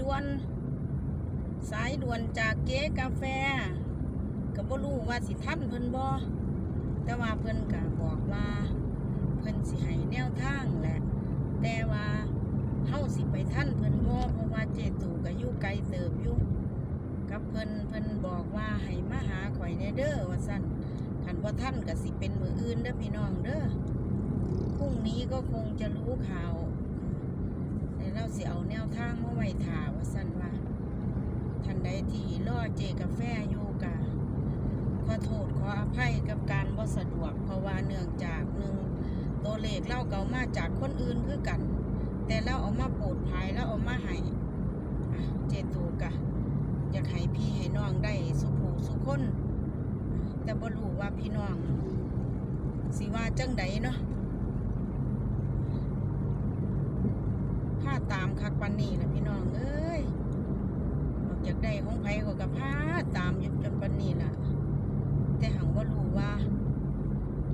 ด่วน สายด่วนจากเก๊กาแฟก็บ่รู้ว่าสิทันเพิ่นบ่แต่ว่าเพิ่นก็บอกว่า เพิ่นสิให้แนวทางแหละ แต่ว่าเฮาสิไปทันเพิ่นบ่เพราะว่าเจตูก็อยู่ไกลเติบอยู่กับเพิ่นเพิ่นบอกว่าให้มาหาข่อยแน่เด้อว่าซั่นคันบ่ทันก็สิเป็นมืออื่นเด้อพี่น้องเด้อพรุ่งนี้ก็คงจะรู้ข่าว แล้วเราสิเอาแนวทางมาไว้ท่าว่าซั่นว่าท่านใดที่รอเจกาแฟอยู่กะขอโทษขออภัยกับการบ่สะดวก เพราะว่าเนื่องจากหนึ่งตัวเลขเล่าเก่ามาจากคนอื่นคือกัน แต่เราเอามาโปรดภายแล้วเอามาให้เจตูกะอยากให้พี่ให้น้องได้สุขูสุขคน แต่บ่รู้ว่าพี่น้องสิว่าจังใดเนาะถ้าตาม คักปันนี้ละพี่น้องเอ้ยออกจากได้ของไผก็กับพาตามยู่จนปันนี้ล่ะ แต่หังว่ารู้ว่า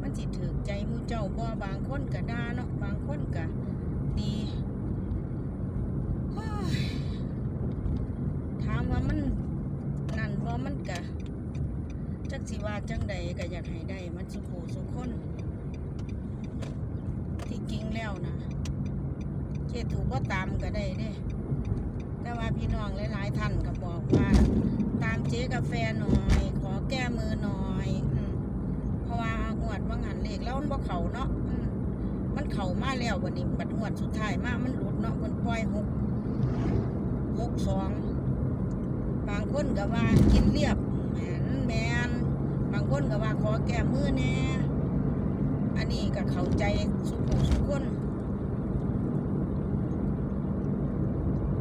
มันสิถือใจมูเจ้าบ่บางคนก็ด่าเนาะบางคนก็ดีโอ้ยถามว่ามันนั่นบ่มันก็จักสิว่าจังใดก็อยากให้ได้มันสุขูสุขคน ที่จริงแล้วนะ เจถูกว่าตามก็ได้เด้แต่ว่าพี่น้องหลายๆท่านก็บอกว่า ตามเจ๊กาแฟหน่อย ขอแก้มือหน่อยอืเพราะว่าหวดว่างานเลขแล้วมันบ่เขาเนาะอืมันเข่ามาแล้ววันนี้บัดหวดสุดท้ายมามันหลุดเนาะมันปล่อยหกหกสองบางคนก็ว่ากินเรียบแมนแมนบางคนก็ว่าขอแก้มือแน่อันนี้ก็เข้าใจสุขุสุขคน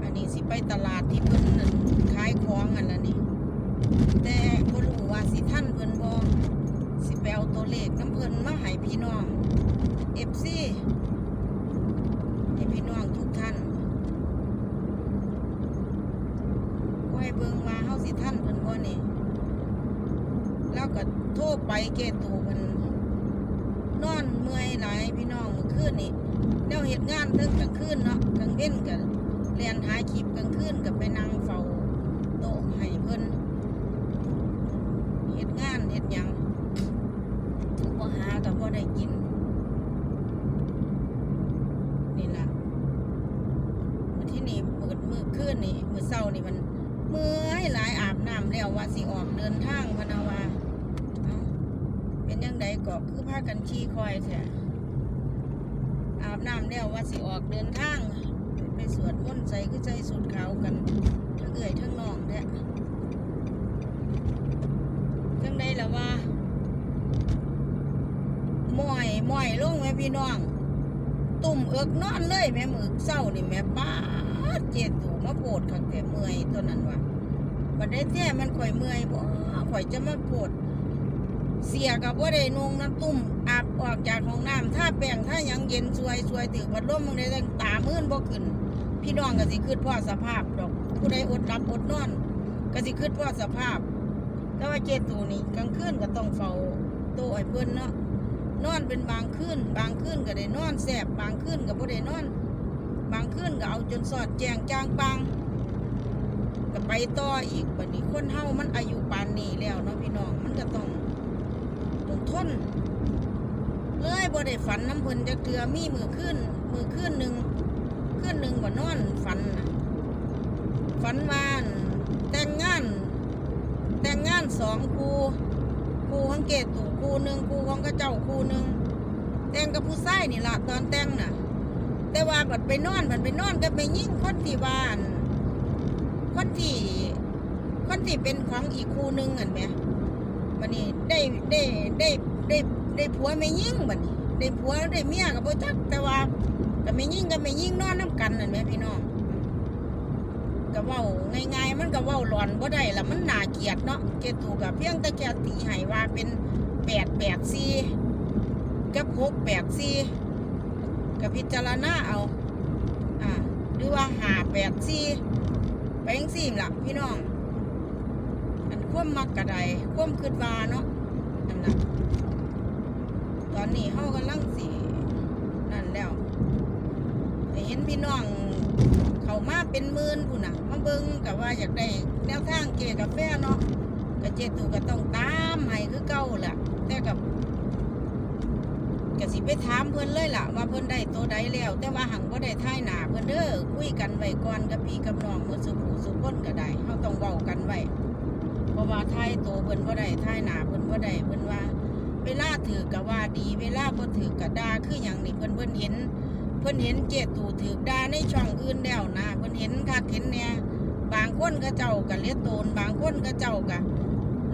อันนี้สิ ไปตลาดที่เพิ่นนั่นขายของอันนั้นนี่แต่บ่รู้ว่าสิท่านเพิ่นบ่สิไปเอาตัวเลขน้ำเพิ่นมาให้พี่น้อง FC ให้พี่น้องทุกท่านก็ให้เบิ่งว่าเฮาสิท่านเพิ่นบ่นี่แล้วก็โทรไปเกตูเพิ่นนอนเมื่อยหลายพี่น้องเมื่อคืนนี่แนวเฮ็ดงานเทั้งกลางคืนเนาะกลางเว้นก็ เรียนหายคลิปกลางคืนกับไปนั่งเฝ้าโต๊ะให้เพิ่นเฮ็ดงานเฮ็ดหยังบ่หากับบ่ได้กิน นี่ล่ะมือที่นี่มืดมือคืนนี่มือเช้านี่มันเมื่อยหลายอาบน้ำแล้วว่าสิออกเดินทางพนะว่าเป็นจังไดก็คือพากันขี่คอยแท้อาบน้ำแล้วว่าสิออกเดินทาง ไปสวดมนต์ใส่คือใจสุดขาวกันทั้งเอื่อยทั้งนองแท้ทั้งใดละว่าม่อยม่อยลงแม่พี่น้อง ตุ่มเอิกนอนเลยแม่มือเศร้านี่แม่ป้าเจ็ดตูมาโปดขังแต่เมื่อยตัวนั้นวะบัดได้แท้มันข่อยเมื่อยบ่ข่อยจะมาโปดเสียกับว่าได้นงน้ำตุ่มอาบออกจากห้องน้ำถ้าแป้งถ้าหยังเย็นสวยสวยถือพัดลมมึงได้ตั้งตามื่นบ่ขึ้น พี่น้องก็สิคืดพ่อสภาพดอก ผู้ใดอดรับอดนอน ก็สิคืดพ่อสภาพ แต่ว่าเจตูนี่กลางคืนก็ต้องเฝ้าโตไอ้เพิ่นเนาะนอนเป็นบางคืนบางคืนก็ได้นอนแสบบางคืนก็บ่ได้นอน บางคืนก็เอาจนสอดแจงจางปังก็ไปต่ออีกบัดนี้คนเฮามันอายุปานนี้แล้วเนาะพี่น้องมันก็ต้องต้องทนเลยบ่ได้ฝันน้ำเพิ่นจักเทือมีมือขึ้นมือขึ้นหนึ่ง คืนหนึ่งบ่นอนฝันฝันว่านแต่งงาน แต่งงานสองคู่คู่ของเกตูคู่หนึ่งคู่ของกระเจ้าคู่หนึ่งแต่งกับผู้ชายนี่ละตอนแต่งน่ะ แต่ว่าบัดไปนอนบัดไปนอนก็ไปยิ่งคนที่บ้าน คนที่คนที่เป็นของอีกคู่หนึ่งเห็นไหมบัดนี้ได้ได้ได้ได้ได้ผัวไม่ยิ่งบัดนี้ได้ผัวได้เมียกับบ่จักแต่ว่า ก็ไม่ยิ่งก็ไม่ยิ่งนอนน้ำกันนั่นแหละพี่น้องก็ว้าง่ายๆมันก็ว้าหลอนบ่ได้ละมันหนาเกียดเนาะเกตูกับเพียงแต่แกตีให้ว่าเป็นแปดแปดสี่กับหกแปดสี่กับพิจารณาเอาอ่าหรือว่าหาแปดสี่ไปยังสี่ล่ะพี่น้อง อันควมมักกระไดควมคืดวาเนาะอันน่ะตอนนี้เฮากำลังสีนั่นแล้ว ให้เห็น พี่น้องเขามาเป็นหมื่นพุ่นน่ะมาเบิ่งก็ว่าอยากได้แนวทางเกยกาแฟเนาะก็เจตูก็ต้องตามให้คือเก่าแหละแต่กับก็สิไปถามเพิ่นเลยล่ะ ว่าเพิ่นได้ตัวใดแล้ว แต่ว่าหังบ่ได้ทายหนาเพิ่นเด้อคุยกันไว้ก่อนกับพี่กับน้องเมื่อสุผู้สุคนก็ได้เฮาต้องเว้ากันไว้เพราะว่าทายตัวเพิ่นบ่ได้ทายหนาเพิ่นบ่ได้เพิ่นว่า เวลาถือก็ว่าดี เวลาบ่ถือก็ด่าคือหยังนี่เพิ่นเพิ่นเห็น เพิ่นเห็นเจตูถือดาในช่องอื่นแล้วนะเพิ่นเห็นคักเห็นแหน่บางคนก็เจ้าก็เลียโตนบางคนก็เจ้าก็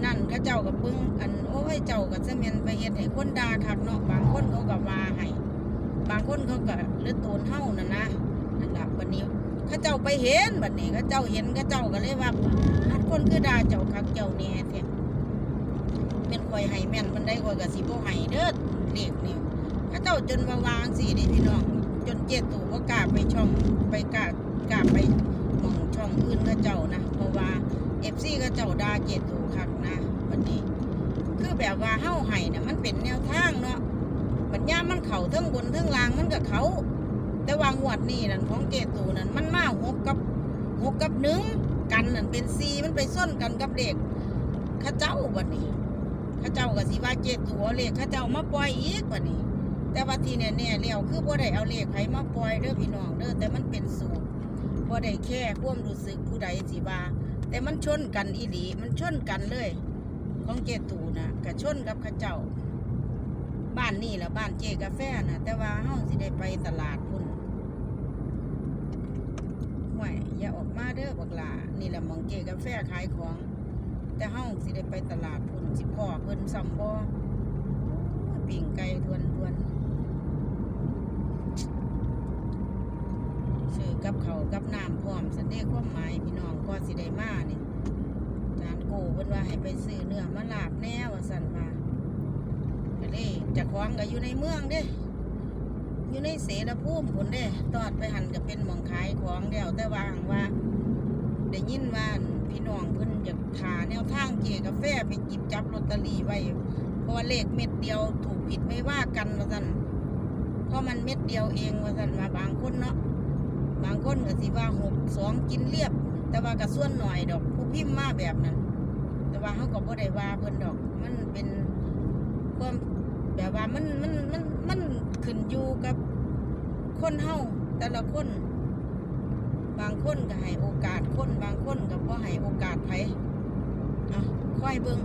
นั่นก็เจ้าก็ปึ้งอันโอ้ยเจ้าก็จะแม่นไปเฮ็ดให้คนดาคักเนาะบางคนเขาก็ว่าให้บางคนเขาก็เลียโตนเฮานั่นนะนั่นล่ะบัดนี้เขาเจ้าไปเห็นบัดนี้เขาเจ้าเห็นเขาเจ้าก็เลยว่าฮัดคนคือดาเจ้าคักเจ้าแหน่แท้เป็นข่อยให้แม่นมันได้ข่อยก็สิบ่ให้เด้อเลขนี่เขาเจ้าจนมาวางสิดิพี่น้อง จนเจตูว่ากล้าไปช่องไปกล้ากล้าไปมองช่องอื่นเขาเจ้านะ เพราะว่าเอฟซีเขาเจ้าดาเจตูคักนะวันนี้ คือแบบว่าเฮ้าไห้เนี่ยมันเป็นแนวทางเนาะบัญญามันเข่าทั้งบนทั้งล่างมันกับเขา แต่ว่างวดนี้นั่นของเจตูนั่นมันมาหกกับหกกับหนึ่งกันนั่นเป็นซีมันไปส้นกันกับเด็กข้าเจ้าวันนี้ข้าเจ้ากับสีว่าเจตูเอเลขข้าเจ้ามาปล่อยอีกวันนี้ แต่ว่าที่แน่ๆแล้วคือบ่ได้เอาเลขไผมาปล่อยเด้อพี่น้องเด้อแต่มันเป็นสูตรบ่ได้แค่ความรู้สึกผู้ใดสิว่าแต่มันชนกันอีหลีมันชนกันเลย ของเจตูน่ะก็ชนกับข้าเจ้า บ้านนี่แหละบ้านเจกาแฟน่ะแต่ว่าเฮาสิได้ไปตลาดพุ่นห่วยอย่าออกมาเด้อบักลานี่แหละมองเจกาแฟขายของ แต่เฮาสิได้ไปตลาดพุ่นสิพ่อเพิ่นซ้ำบ่ปิ่งไก่ทวนทวน ๆซื้อกับเขากับน้ำพร้อมสันเดความหมายพี่น้องก็สิได้มาเนี่ยจานโกเพิ่นว่าให้ไปซื้อเนื้อมาลาบแน่ว่าสั่นว่าก็เลยจะคล้องก็อยู่ในเมืองเด้อยู่ในเสรภูมิผลเด้ตอดไปหันก็เป็นหมองขายของแล้วแต่ว่าหังว่าได้ยินว่าพี่น้องเพิ่นอยากหาแนวทางเกี่ยกาแฟไปจิบจับลอตเตอรี่ไว้เพราะว่าเลขเม็ดเดียวถูกผิดไม่ว่ากันว่าซั่นเพราะมันเม็ดเดียวเองว่าซั่นว่าบางคนเนาะ คนก็สิว่าหกสองกินเรียบ แต่ว่าก็ส่วนหน่อยดอก ผู้พิมพ์มาแบบนั้น แต่ว่าเขาก็บ่ได้ว่าเพิ่นดอก มันเป็นความแบบว่ามันมันมันมันขึ้นอยู่กับคนเฮาแต่ละคน บางคนก็ให้โอกาสคนบางคนก็บ่ให้โอกาสไผอะค่อยเบิ่ง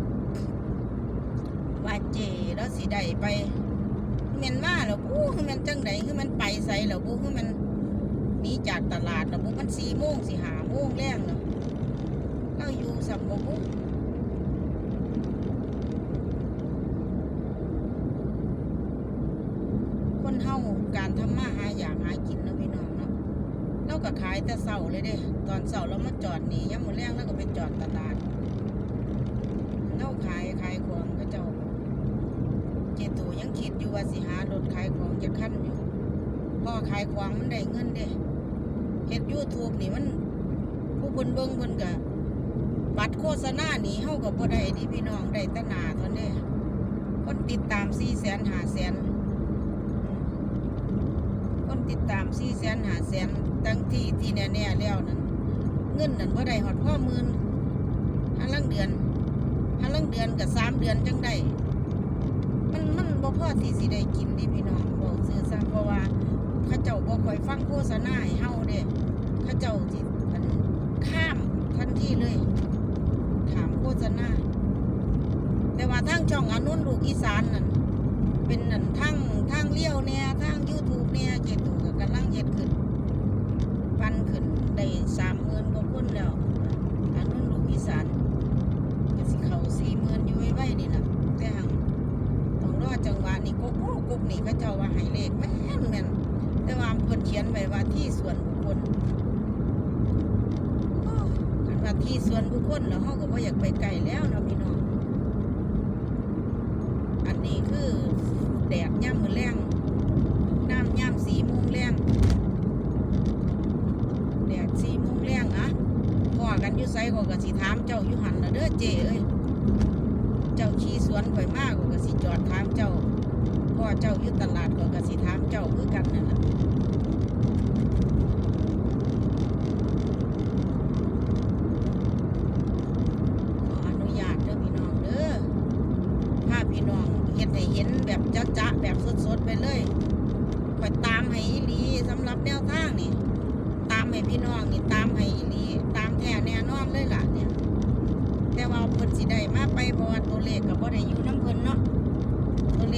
ว่าเจแล้วสิได้ไปคือแม่นมาแล้วบู้คือม่นจังไดคือมันไปไสแล้วบู้คือมัน นีจากตลาดแล้วบู้มัน4โมงสิ5โมงแรงแล้วเราอยู่สัมบ่บู้คนเฮาการทำมาหาอยากหากินเนาะพี่น้องเนาะเราก็ขายแต่เสาเลยเด้ ตอนเสาเรามาจอดนี่ย่ำมือแรงเราก็ไปจอดตลาดเราขายขายของก็เจ้าเจตูยังคิดอยู่ว่าสิหารถขายของจะขั้นอยู่พอขายของมันได้เงินเด้ เฮ็ดยูทูบนี่มัน ผู้เพิ่นเบิ่งเพิ่นก็บัตรโฆษณานี่เฮาก็บ่ได้ดิพี่น้องได้ต่หน้าเท่านั้นเด้คนติดตาม4แสน5แสนคนติดตามสี่แสนหาแสนตั้งที่ที่แน่ๆแล้วนั่นเงินนั่นบ่ได้หอดพ่อหมื่นหันลังเดือนหันลังเดือนกับสามเดือนจังได้มันมันบ่พอที่สิได้กินดิพี่น้องบอกซื้อซะเพราะว่าเข้าเจ้าบ่ค่อยฟังโฆษณาให้เฮาเด้ ข้าเจ้าสิอันข้ามทันทีเลย ถามโฆษณาแต่ว่าทางช่องอนุนลูกอีสานนั่นเป็นนั่นทางทางเลี้ยวเนี่ยทางยูทูบเนี่ยเจตูก็กำลังเฮ็ดขึ้น ปันขึ้นได้สามหมื่นกว่าคนแล้วอันนู้นลูกอีสานก็สิเข้าสี่หมื่นอยู่ไว้ไว้นี่ล่ะแต่หังต้องรอจังหวะนี่กุ๊กกุ๊กกุ๊กนี่เขาเจ้าว่าให้เลขแม่นแม่นแต่ว่าเพิ่นเขียนไว้ว่าที่ส่วนบุคคลโอ้คันว่า ที่ส่วนแล้วเฮาก็บ่อยากไปไกลแล้วนะพี่น้อง อันนี้คือแดดย่ำมือแรงน้ำย่ำสีมุงแรงแดดสีมุงแรงอะพ่อกันยู่ไสก็กสิถามเจ้าอยู่หันนะเด้อเจเอ้ยเจ้าขี่สวนข่อยมากก็สิจอดถามเจ้าพ่อเจ้าอยู่ตลาดก็กสิถามเจ้าคือกันนั่นแหละ ให้เห็นแบบจะๆแบบสดๆไปเลยข่อยตามให้อีหลีสำหรับแนวทางนี่ ตามให้พี่น้องนี่ตามให้อีหลีตามแท้แน่นอนเลยล่ะเนี่ย แต่ว่าเพิ่นสิได้มาไปเพราะว่าตัวเลขก็บ่ได้อยู่น้ำเพิ่นเนาะ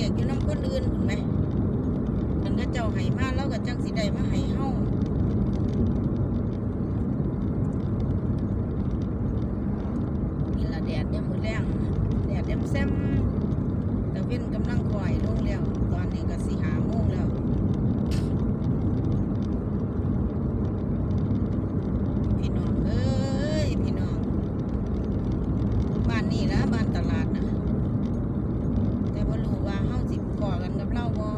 ตัวเลขอยู่น้ำคนอื่นถูกไหมมันก็เจ้าไห้มาแล้วก็จังสีใดมาไห้เฮานี่ละแดดยามมื้อแรงแดดยามแซมตะเว้นกำลังคอยลงแล้ว ตอนนี้ก็สิหาโมงแล้ว พี่น้องเอ้ยพี่น้อง บ้านนี่ละบ้านตลาดนะแต่บ่รู้ว่าเฮาสิก่อกันกับเราบ่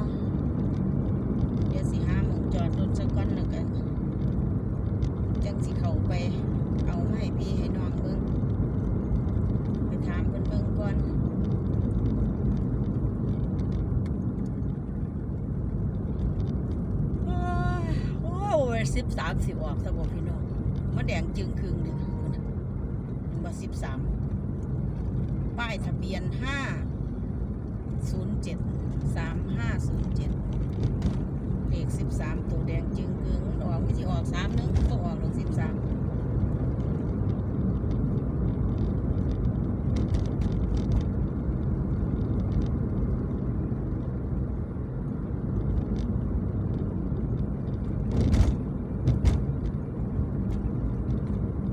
เดี๋ยวสิหาหมองจอดรถสักก่อนแล้วกันจังสิเข้าไป เอามาให้พี่ให้น้องเบิ่งไปถามเพิ่นเบิ่งก่อนโอ้ยโอ้ย สิบสามสิบออกสบพี่น้องมะแดงจึงคืงเลยนะพุ่นน่ะมาสิบสามป้ายทะเบียนห้าศูนย์เจ็ดสามห้าศูนย์เจ็ดเลขสิบสามตัวแดงจึงคึงมันออกไม่ใช่ออกสามนึงก็ออกลงสิบสาม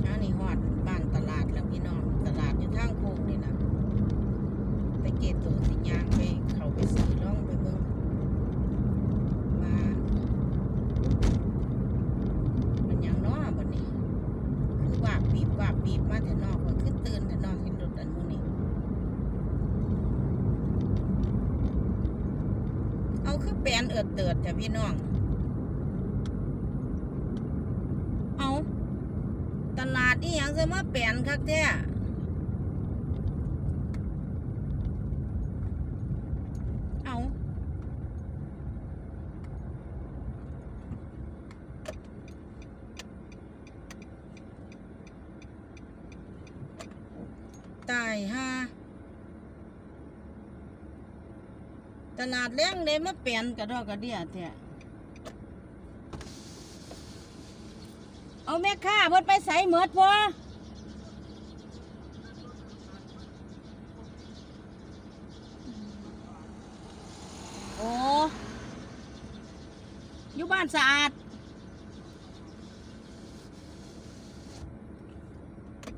อันนี้ฮอดบ้านตลาดแล้วพี่น้องตลาดอยู่ทางโค้งนี่นะไปเกตตัวสิยางไปเขาไปซื้อล่องไปเบิ่งมามันหยังน้อบัดนี้ คือว่าบปีบว่าบปีบมาแต่นอกก็คือตื่นแต่นอกเห็นรถอันนู้นนี่เอาคือ แปลนเอิดเติดจ้ะพี่น้อง เอาตลาดนี่ยังจะมาเปลนคักแท้เอาตายฮะ ตลาดเลี้ยงเลยมาเปลี่ยนกระดอกกระเดียแท้เอาแม่ค้าเพิ่นไปใส่เหมือดพอโอ้อยู่บ้านสะอาด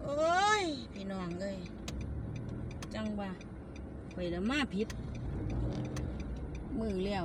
โอ้ย พี่น้องเลย จังว่าไปแล้วมาผิด มือแล้ว